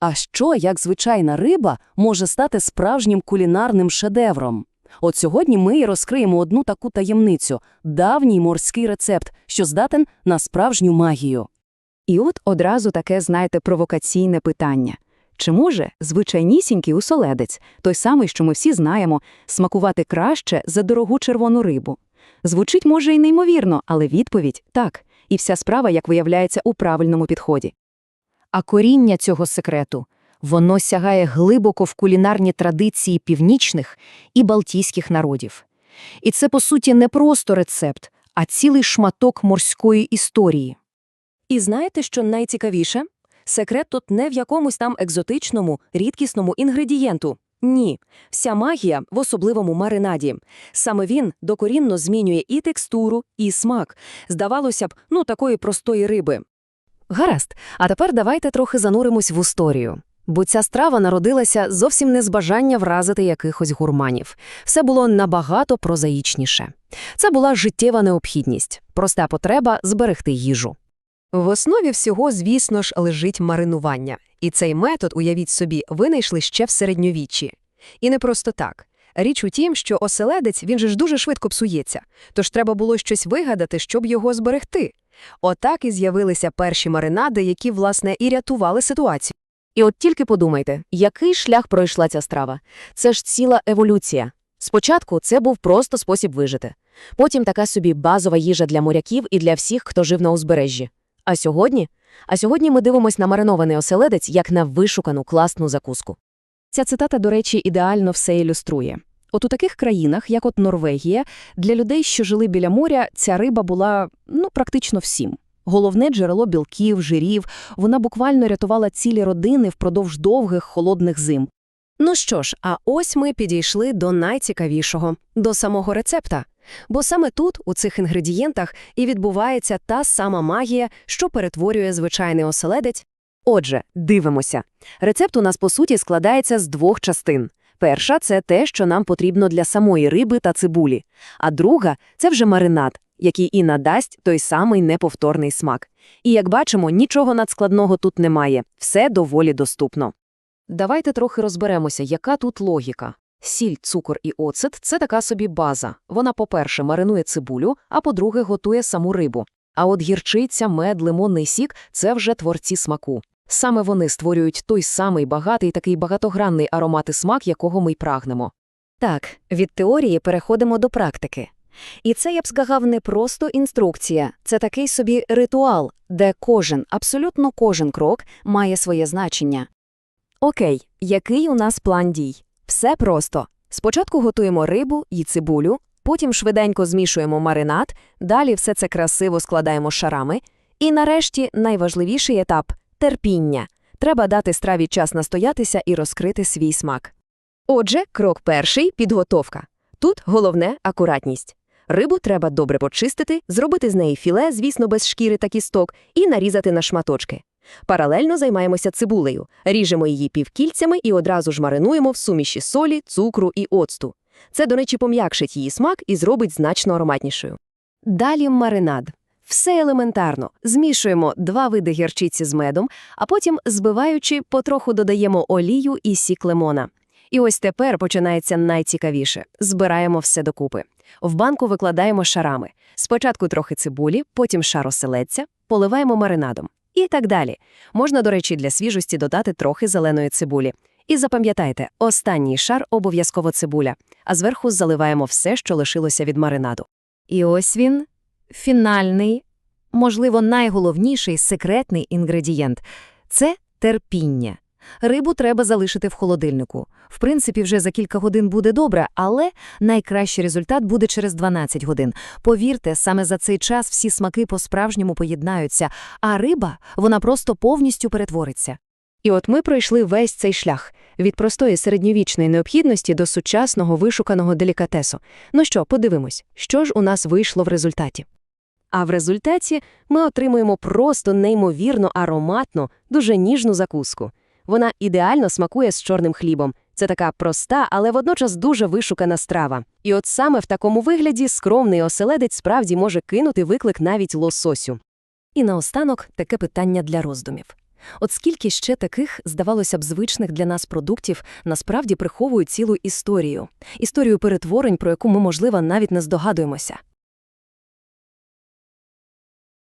А що, як звичайна риба, може стати справжнім кулінарним шедевром? От сьогодні ми і розкриємо одну таку таємницю – давній морський рецепт, що здатен на справжню магію. І от одразу таке, знаєте, провокаційне питання. Чи може звичайнісінький усоледець, той самий, що ми всі знаємо, смакувати краще за дорогу червону рибу? Звучить, може, і неймовірно, але відповідь – так. І вся справа, як виявляється, у правильному підході. А коріння цього секрету воно сягає глибоко в кулінарні традиції північних і балтійських народів. І це, по суті, не просто рецепт, а цілий шматок морської історії. І знаєте, що найцікавіше? Секрет тут не в якомусь там екзотичному, рідкісному інгредієнту. Ні, вся магія в особливому маринаді. Саме він докорінно змінює і текстуру, і смак. Здавалося б, ну такої простої риби. Гаразд, а тепер давайте трохи зануримось в історію. Бо ця страва народилася зовсім не з бажання вразити якихось гурманів. Все було набагато прозаїчніше. Це була життєва необхідність, проста потреба зберегти їжу. В основі всього, звісно ж, лежить маринування. І цей метод, уявіть собі, винайшли ще в середньовіччі. І не просто так. Річ у тім, що оселедець він же ж дуже швидко псується, тож треба було щось вигадати, щоб його зберегти. Отак і з'явилися перші маринади, які, власне, і рятували ситуацію. І от тільки подумайте, який шлях пройшла ця страва. Це ж ціла еволюція. Спочатку це був просто спосіб вижити. Потім така собі базова їжа для моряків і для всіх, хто жив на узбережжі. А сьогодні? А сьогодні ми дивимося на маринований оселедець як на вишукану класну закуску. Ця цитата, до речі, ідеально все ілюструє. От у таких країнах, як от Норвегія, для людей, що жили біля моря, ця риба була, ну, практично всім. Головне джерело білків, жирів, вона буквально рятувала цілі родини впродовж довгих холодних зим. Ну що ж, а ось ми підійшли до найцікавішого – до самого рецепта. Бо саме тут, у цих інгредієнтах, і відбувається та сама магія, що перетворює звичайний оселедець. Отже, дивимося. Рецепт у нас, по суті, складається з двох частин. Перша – це те, що нам потрібно для самої риби та цибулі. А друга – це вже маринад, який і надасть той самий неповторний смак. І, як бачимо, нічого надскладного тут немає. Все доволі доступно. Давайте трохи розберемося, яка тут логіка. Сіль, цукор і оцет – це така собі база. Вона, по-перше, маринує цибулю, а по-друге, готує саму рибу. А от гірчиця, мед, лимонний сік – це вже творці смаку. Саме вони створюють той самий багатий такий багатогранний аромат і смак, якого ми й прагнемо. Так, від теорії переходимо до практики. І це, я б сказав, не просто інструкція, це такий собі ритуал, де кожен, абсолютно кожен крок має своє значення. Окей, який у нас план дій? Все просто. Спочатку готуємо рибу і цибулю, потім швиденько змішуємо маринад, далі все це красиво складаємо шарами. І нарешті найважливіший етап – терпіння. Треба дати страві час настоятися і розкрити свій смак. Отже, крок перший – підготовка. Тут головне – акуратність. Рибу треба добре почистити, зробити з неї філе, звісно, без шкіри та кісток, і нарізати на шматочки. Паралельно займаємося цибулею, ріжемо її півкільцями і одразу ж маринуємо в суміші солі, цукру і оцту. Це, до речі, пом'якшить її смак і зробить значно ароматнішою. Далі маринад. Все елементарно. Змішуємо два види гірчиці з медом, а потім, збиваючи, потроху додаємо олію і сік лимона. І ось тепер починається найцікавіше. Збираємо все докупи. В банку викладаємо шарами. Спочатку трохи цибулі, потім шар оселедця, поливаємо маринадом. І так далі. Можна, до речі, для свіжості додати трохи зеленої цибулі. І запам'ятайте, останній шар обов'язково цибуля, а зверху заливаємо все, що лишилося від маринаду. І ось він, фінальний, можливо, найголовніший секретний інгредієнт – це терпіння. Рибу треба залишити в холодильнику. В принципі, вже за кілька годин буде добре, але найкращий результат буде через 12 годин. Повірте, саме за цей час всі смаки по-справжньому поєднаються, а риба, вона просто повністю перетвориться. І от ми пройшли весь цей шлях від простої середньовічної необхідності до сучасного вишуканого делікатесу. Ну що, подивимось, що ж у нас вийшло в результаті. А в результаті ми отримуємо просто неймовірно ароматну, дуже ніжну закуску. Вона ідеально смакує з чорним хлібом. Це така проста, але водночас дуже вишукана страва. І от саме в такому вигляді скромний оселедець справді може кинути виклик навіть лососю. І наостанок таке питання для роздумів. От скільки ще таких, здавалося б, звичних для нас продуктів насправді приховують цілу історію. Історію перетворень, про яку ми, можливо, навіть не здогадуємося.